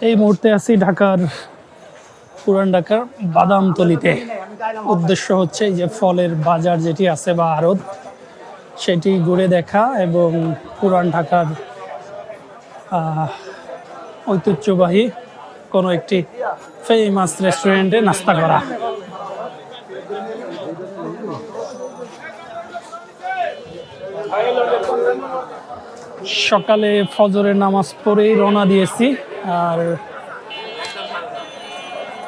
এই মুহূর্তে আছি ঢাকার পুরান ঢাকার বাদামতলিতে। উদ্দেশ্য হচ্ছে যে ফলের বাজার যেটি আছে বা আড়ত, সেটি ঘুরে দেখা এবং পুরান ঢাকার ঐতিহ্যবাহী কোনো একটি ফেমাস রেস্টুরেন্টে নাস্তা করা। সকালে ফজরের নামাজ পড়েই রওনা দিয়েছি।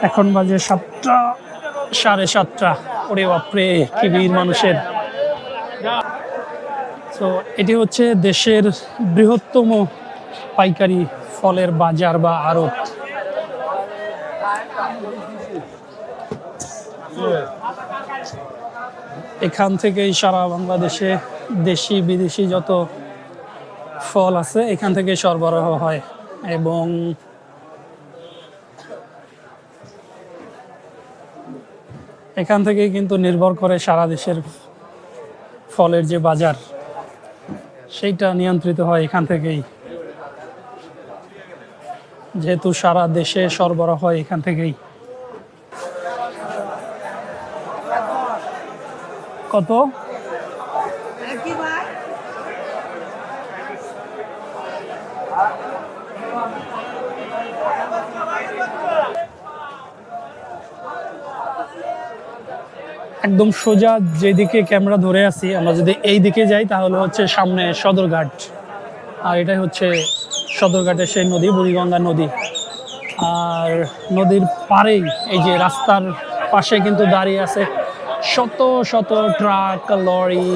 এখন বাজে সাতটা, সাড়ে সাতটা। ওরে বাপরে, কি ভিড় মানুষের। তো এটি হচ্ছে দেশের বৃহত্তম পাইকারি ফলের বাজার বা আড়ত। এখান থেকেই সারা বাংলাদেশে দেশি বিদেশি যত ফল আছে, এখান থেকে সরবরাহ হয়। এবং এখান থেকে কিন্তু নির্ভর করে সারা দেশের ফলের যে বাজার, সেইটা নিয়ন্ত্রিত হয় এখান থেকেই। যেহেতু সারা দেশে সরবরাহ হয় এখান থেকেই। কত? একদম সোজা যেদিকে ক্যামেরা ধরে আছি, আমরা যদি এই দিকে যাই, তাহলে হচ্ছে সামনে সদরঘাট। আর এটাই হচ্ছে সদরঘাটের সেই নদী, বুড়িগঙ্গা নদী। আর নদীর পাড়েই এই যে রাস্তার পাশে কিন্তু দাঁড়িয়ে আছে শত শত ট্রাক, লরি।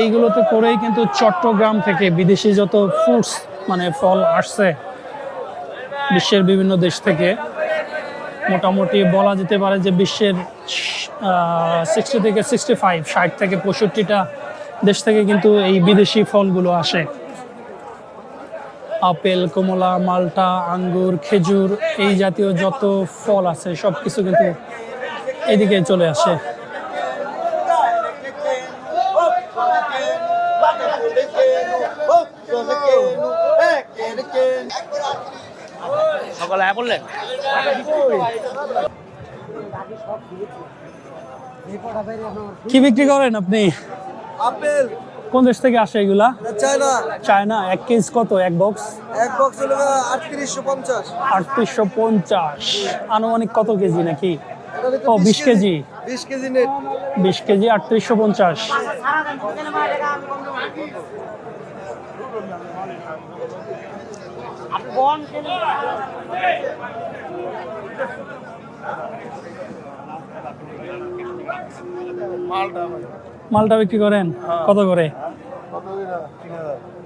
এইগুলোতে করেই কিন্তু চট্টগ্রাম থেকে বিদেশি যত ফ্রুটস মানে ফল আসছে, বিশ্বের বিভিন্ন দেশ থেকে মোটামুটি বলা যেতে পারে যে বিশ্বের সিক্সটি থেকে সিক্সটি ফাইভ ষাট থেকে পঁয়ষট্টিটা দেশ থেকে কিন্তু এই বিদেশি ফলগুলো আসে। আপেল, কমলা, মালটা, আঙ্গুর, খেজুর, এই জাতীয় যত ফল আছে সব কিছু কিন্তু এদিকে চলে আসে। সকালে কি বিক্রি করেন আপনি? আপেল। কোন দেশ থেকে আসে এগুলা? চায়না। চায়না এক কেজি কত? এক বক্স? এক বক্স হলো 3850 3850 আনুমানিক কত কেজি নাকি? ও 20 কেজি? 20 কেজি নেট 20 কেজি 3850 মালটা মালটা বিক্রি করেন? কত করে?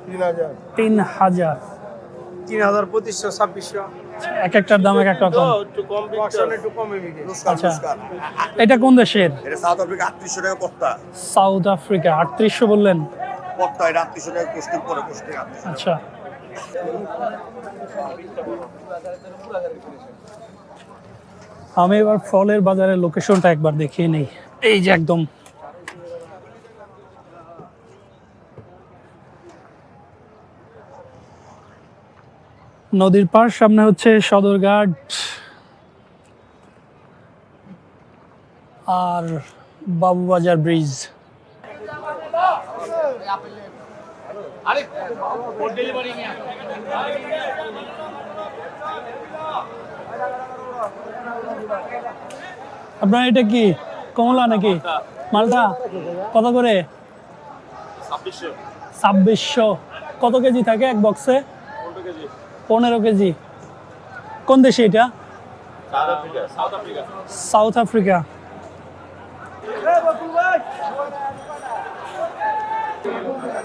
তিন হাজার। তিন হাজার। পঁচিশশো ছাব্বিশশো। এক একটার দাম এক এক রকম। একটু কম একটু কমে বিকে আচ্ছা। এটা কোন দেশের? এটা সাউথ আফ্রিকা আটত্রিশশো টাকা সাউথ আফ্রিকা। আটত্রিশশো বললেন? এটা আটত্রিশশো টাকা কোষ্টিং পরে কোষ্টিং আচ্ছা। আমি এবার ফলের বাজারের লোকেশনটা একবার দেখিয়ে নেই। এই যে একদম। নদীর পার সামনে হচ্ছে সদরঘাট। আর বাবুবাজার ব্রিজ। আপনার এটা কি? কমলা নাকি? মালটা কত করে? ছাব্বিশশো। কত কেজি থাকে এক বক্সে? পনেরো কেজি। কোন দেশে এটা? South Africa.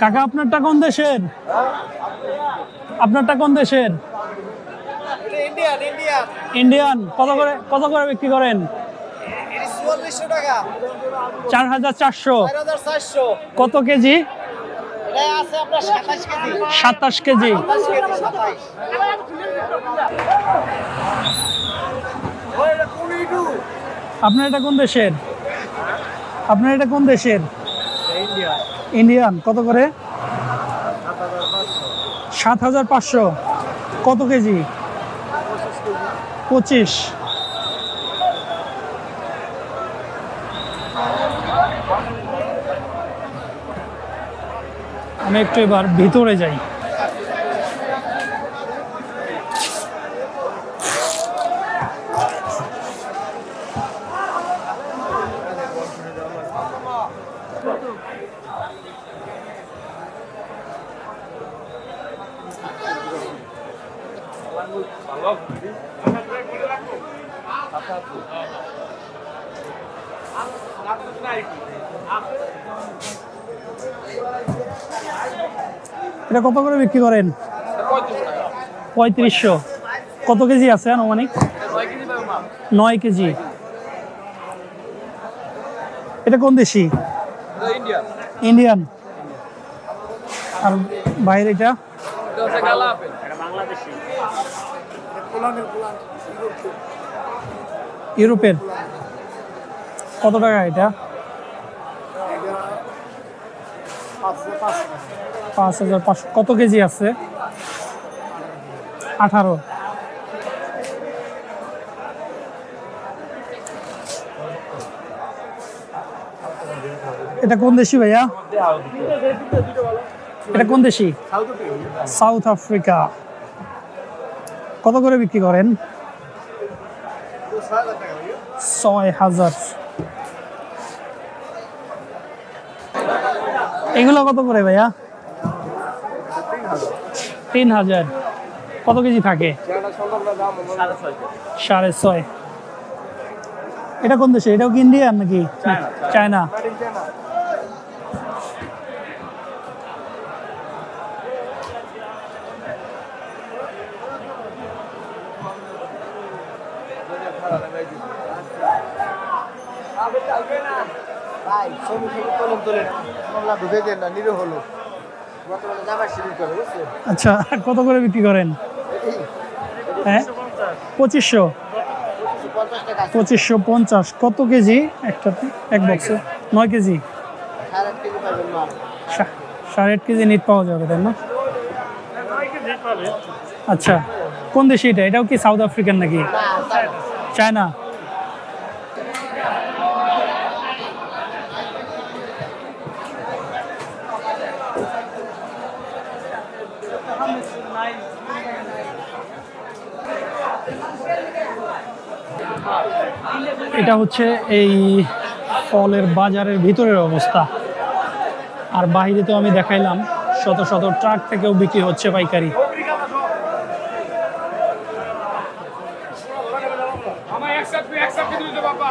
কাকা আপনারটা কোন দেশের? আপনারটা কোন দেশের? ইন্ডিয়ান কত করে কত করে বিক্রি করেন? টাকা। চার হাজার চারশো। কত কেজি? সাতাশ কেজি। আপনার এটা কোন দেশের? আপনার এটা কোন দেশের? ইন্ডিয়ান কত করে? সাত হাজার পাঁচশো। কত কেজি? পঁচিশ। আমি একটু এবার ভিতরে যাই। এটা কত করে বিক্রি করেন? পঁয়ত্রিশশো। কত কেজি আছে আনুমানিক? নয় কেজি। এটা কোন দেশি? ইন্ডিয়ান। আর বাইরে এটা? ইউরোপের। কত টাকা এটা? পাঁচ হাজার পাঁচশো। কত কেজি আছে? আঠারো। এটা কোন দেশি ভাইয়া? এটা কোন দেশি? South Africa. কত করে বিক্রি করেন? ছয় হাজার। এগুলো কত করে ভাইয়া? তিন হাজার। কত কেজি থাকে? সাড়ে ছয়। এটা কোন দেশে? এটাও কি ইন্ডিয়ান নাকি? চায়না ভাই ছবি থেকে কলম তোলেন মামলা ঢুকে দেন না নিরীহ হলো। বর্তমানে জামাই শিবির করে বুঝছেন? আচ্ছা কত করে বিক্রি করেন? হ্যাঁ? পঁচিশশো। পঁচিশশো পঞ্চাশ কত কেজি? একটাতে এক বক্সে নয় কেজি? সাড়ে আট কেজি নিট পাওয়া যাবে তাই না? আচ্ছা কোন দেশে এটা? এটাও কি সাউথ আফ্রিকান নাকি। চায়না। এটা হচ্ছে এই ফলের বাজারের ভিতরের অবস্থা। আর বাহিরে তো আমি দেখাইলাম শত শত ট্রাক থেকেও বিক্রি হচ্ছে পাইকারি। বাবা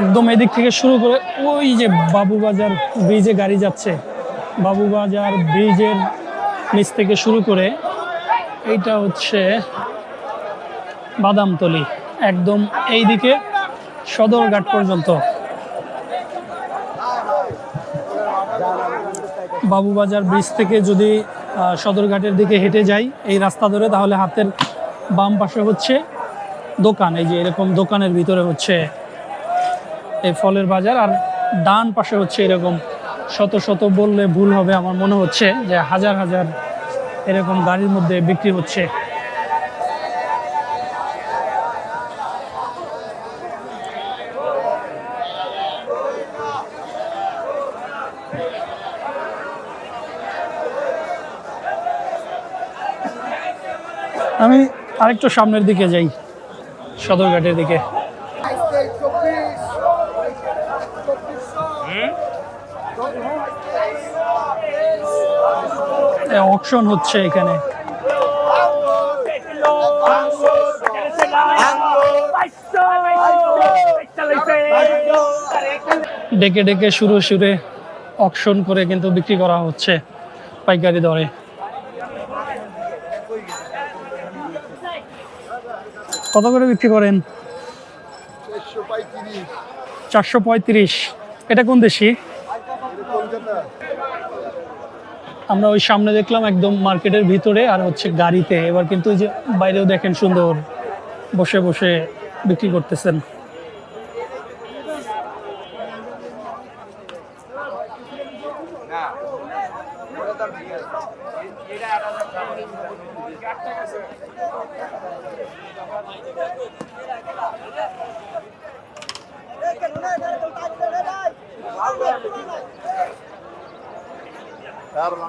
একদম এদিক থেকে শুরু করে ওই যে বাবুবাজার ব্রিজে গাড়ি যাচ্ছে। বাবুবাজার ব্রিজের নিচ থেকে শুরু করে এইটা হচ্ছে বাদামতলি, একদম এই দিকে সদরঘাট পর্যন্ত। বাবুবাজার ব্রিজ থেকে যদি সদরঘাটের দিকে হেঁটে যাই এই রাস্তা ধরে, তাহলে হাতের বাম পাশে হচ্ছে দোকান। এই যে এরকম দোকানের ভিতরে হচ্ছে এই ফলের বাজার, আর ডান পাশে হচ্ছে এরকম শত শত বললে ভুল হবে আমার মনে হচ্ছে যে হাজার হাজার এরকম গাড়ির মধ্যে বিক্রি হচ্ছে আমি আরেকটু সামনের দিকে যাই সদরঘাটের দিকে অকশন হচ্ছে এখানে। ডেকে ডেকে সুরে সুরে অকশন করে কিন্তু বিক্রি করা হচ্ছে পাইকারি দরে। কত করে বিক্রি করেন? চারশো পঁয়ত্রিশ। এটা কোন দেশি? আমরা ওই সামনে দেখলাম একদম মার্কেটের ভিতরে আর হচ্ছে গাড়িতে এবার কিন্তু যে বাইরেও দেখেন সুন্দর বসে বসে বিক্রি করতেছেন না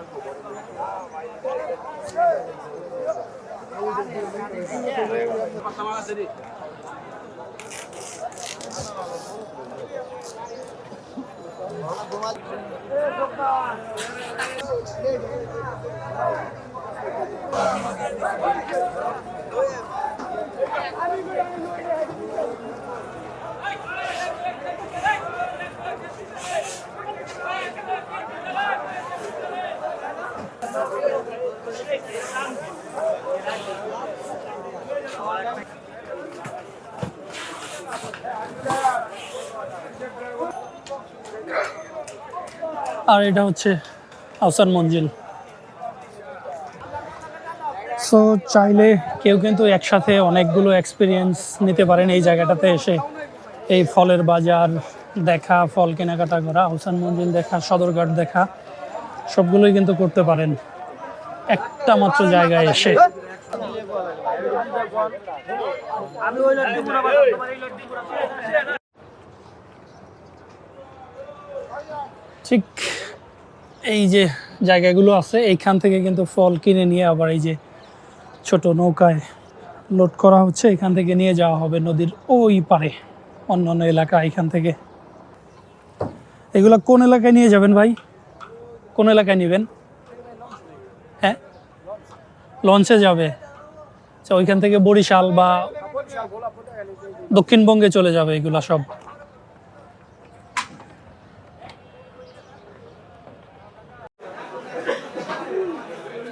ওটার দাম ঠিক আছে এটা আট হাজার টাকা আটটা গেছে আর এটা হচ্ছে আহসান মঞ্জিল। সো চাইলে কেউ কিন্তু একসাথে অনেকগুলো এক্সপিরিয়েন্স নিতে পারেন এই জায়গাটাতে এসে। এই ফলের বাজার দেখা, ফল কেনাকাটা করা, আহসান মঞ্জিল দেখা, সদরঘাট দেখা, সবগুলোই কিন্তু করতে পারেন। একটা মাত্র জায়গায় এসে। আমি ওই লট দিব না বাবা, তোমার এই লট দিব না ঠিক এই যে জায়গাগুলো আছে, এইখান থেকে কিন্তু ফল কিনে নিয়ে আবার এই যে ছোট নৌকায় লোড করা হচ্ছে, এখান থেকে নিয়ে যাওয়া হবে নদীর ওই পারে, অন্য অন্য এলাকা এখান থেকে। এগুলা কোন এলাকায় নিয়ে যাবেন ভাই? কোন এলাকায় নেবেন? হ্যাঁ? লঞ্চে যাবে। আচ্ছা ওইখান থেকে বরিশাল বা দক্ষিণবঙ্গে চলে যাবে এগুলা সব এই ভাইয়ের কাছে মাল পাল নেই মজা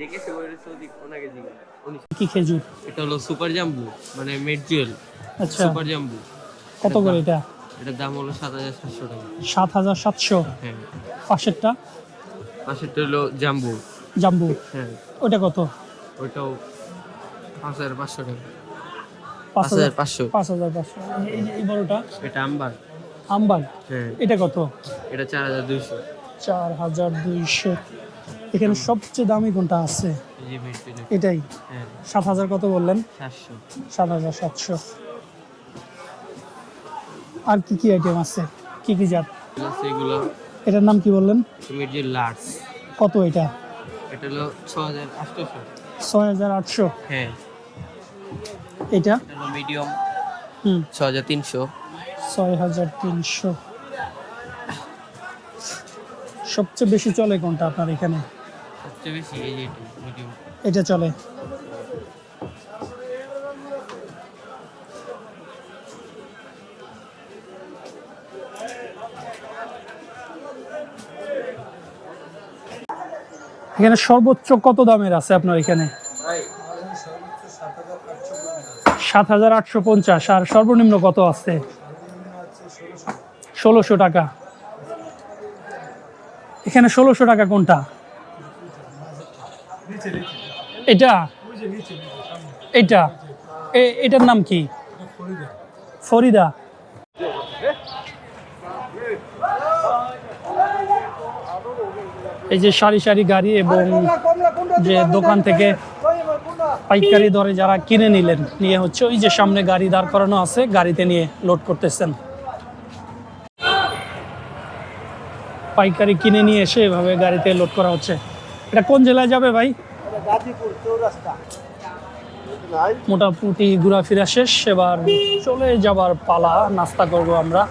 ওনাকে জিজ্ঞেস কি খেজুর? এটা হলো সুপার জাম্বু মানে মেড জুয়েল আচ্ছা। সুপার জাম্বু। কত করে এটা? এটার দাম হলো সাত হাজার সাতশো টাকা। সাত হাজার সাতশো? হ্যাঁ। পাশেরটা? পাশেরটা হলো জাম্বু। জাম্বু। হ্যাঁ। ওইটা কত? ওইটাও পাঁচ হাজার পাঁচশো টাকা। পাঁচ হাজার পাঁচশো। পাঁচ হাজার পাঁচশো। এই বড়টা? এটা আম্বার। আমবাগ হ্যাঁ। এটা কত? এটা চার হাজার দুইশো। চার হাজার দুইশো। এখানে সবচেয়ে দামি কোনটা আছে? এটাই। হ্যাঁ। সাত হাজার কত বললেন? সাত হাজার সাতশো। আর কি কি আইটেম আছে? কি কি জাত? এটার নাম কি বললেন? কত এটা? এটা হলো ছয় হাজার আটশো। হ্যাঁ। এটা? এটা মিডিয়াম হুম। ছ হাজার তিনশো। ছয় হাজার তিনশো। সবচেয়ে বেশি চলে কোনটা আপনার এখানে? সবচেয়ে বেশি এই যে এটা চলে। এখানে সর্বোচ্চ কত দামের আছে আপনার এখানে? সাত হাজার আটশো পঞ্চাশ। আর সর্বনিম্ন কত আছে? ষোলোশো টাকা। এখানে ষোলোশো টাকা কোনটা? এটা? এটা। এটার নাম কি? ফরিদা। এই যে সারি সারি গাড়ি এবং যে দোকান থেকে পাইকারি দরে যারা কিনে নিলেন, নিয়ে হচ্ছে ওই যে সামনে গাড়ি দাঁড় করানো আছে, গাড়িতে নিয়ে লোড করতেছেন। পাইকারি কিনে নিয়ে এসে এভাবে গাড়িতে লোড করা হচ্ছে। এটা কোন জেলায় যাবে ভাই? গাজীপুর চৌরাস্তা। নাই মোটামুটি ঘোরাফেরা শেষ এবার চলে যাবার পালা। নাস্তা করব আমরা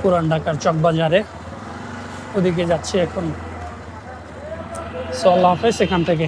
পুরান ঢাকার চকবাজারে। ওদিকে যাচ্ছি এখন। সল্লাহ হাফেজ এখান থেকে।